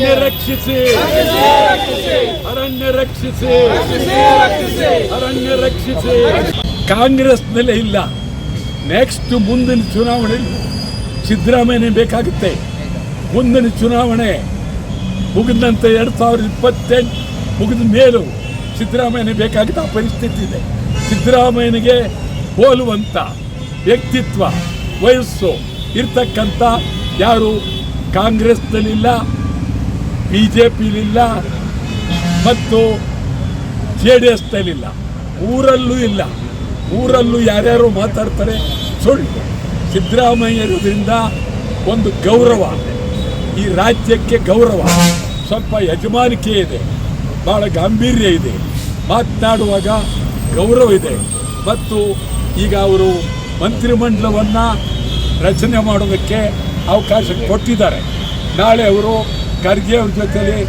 ಅರಣ್ಯ ರಕ್ಷಿಸಿ. ಅರಣ್ಯ ರಕ್ಷಿಸಿ. ಅರಣ್ಯ ರಕ್ಷಿಸಿ. ಕಾಂಗ್ರೆಸ್ನಲ್ಲೇ ಇಲ್ಲ. ನೆಕ್ಸ್ಟ್ ಮುಂದಿನ ಚುನಾವಣೆಯಲ್ಲಿ ಸಿದ್ದರಾಮಯ್ಯ ಬೇಕಾಗುತ್ತೆ. ಮುಂದಿನ ಚುನಾವಣೆ ಮುಗಿದಂತೆ ಎರಡು ಸಾವಿರದ ಇಪ್ಪತ್ತೆಂಟು ಮುಗಿದ ಮೇಲೂ ಸಿದ್ದರಾಮಯ್ಯ ಬೇಕಾಗಿದ್ದ ಪರಿಸ್ಥಿತಿ ಇದೆ. ಸಿದ್ದರಾಮಯ್ಯನಿಗೆ ಹೋಲುವಂಥ ವ್ಯಕ್ತಿತ್ವ, ವಯಸ್ಸು ಇರ್ತಕ್ಕಂಥ ಯಾರು ಕಾಂಗ್ರೆಸ್ನಲ್ಲಿಲ್ಲ. ಬಿ ಜೆ ಪಿಲಿಲ್ಲ ಮತ್ತು ಜೆ ಡಿ ಎಸ್ನಲ್ಲಿಲ್ಲ ಊರಲ್ಲೂ ಇಲ್ಲ. ಊರಲ್ಲೂ ಯಾರ್ಯಾರು ಮಾತಾಡ್ತಾರೆ ಸುಳ್ಳು. ಸಿದ್ದರಾಮಯ್ಯ ಇರೋದ್ರಿಂದ ಒಂದು ಗೌರವ. ಈ ರಾಜ್ಯಕ್ಕೆ ಗೌರವ. ಸ್ವಲ್ಪ ಯಜಮಾನಿಕೆ ಇದೆ. ಭಾಳ ಗಾಂಭೀರ್ಯ ಇದೆ. ಮಾತನಾಡುವಾಗ ಗೌರವ ಇದೆ. ಮತ್ತು ಈಗ ಅವರು ಮಂತ್ರಿಮಂಡಲವನ್ನು ರಚನೆ ಮಾಡೋದಕ್ಕೆ ಅವಕಾಶ ಕೊಟ್ಟಿದ್ದಾರೆ. ನಾಳೆ ಅವರು ಖರ್ಗೆ ಅವ್ರ ಜೊತೆಲಿ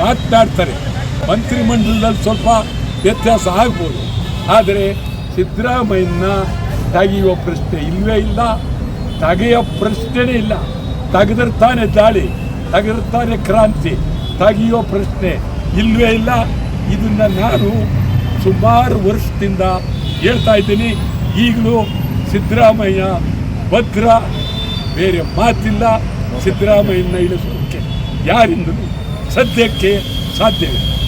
ಮಾತನಾಡ್ತಾರೆ. ಮಂತ್ರಿಮಂಡಲದಲ್ಲಿ ಸ್ವಲ್ಪ ವ್ಯತ್ಯಾಸ ಆಗ್ಬೋದು. ಆದರೆ ಸಿದ್ದರಾಮಯ್ಯನ ತೆಗೆಯುವ ಪ್ರಶ್ನೆ ಇಲ್ಲವೇ ಇಲ್ಲ. ತೆಗೆಯೋ ಪ್ರಶ್ನೆನೇ ಇಲ್ಲ. ತೆಗೆದ್ರೆ ತಾನೇ ದಾಳಿ, ತೆಗೆದ್ರೆ ತಾನೇ ಕ್ರಾಂತಿ ತೆಗೆಯೋ ಪ್ರಶ್ನೆ ಇಲ್ಲವೇ ಇಲ್ಲ. ಇದನ್ನ ನಾನು ಸುಮಾರು ವರ್ಷದಿಂದ ಹೇಳ್ತಾ ಇದ್ದೀನಿ. ಈಗಲೂ ಸಿದ್ದರಾಮಯ್ಯ ಭದ್ರ, ಬೇರೆ ಮಾತಿಲ್ಲ. ಸಿದ್ದರಾಮಯ್ಯನ ಇಳಿಸೋಕ್ಕೆ ಯಾರಿಂದಲೂ ಸದ್ಯಕ್ಕೆ ಸಾಧ್ಯವಿಲ್ಲ.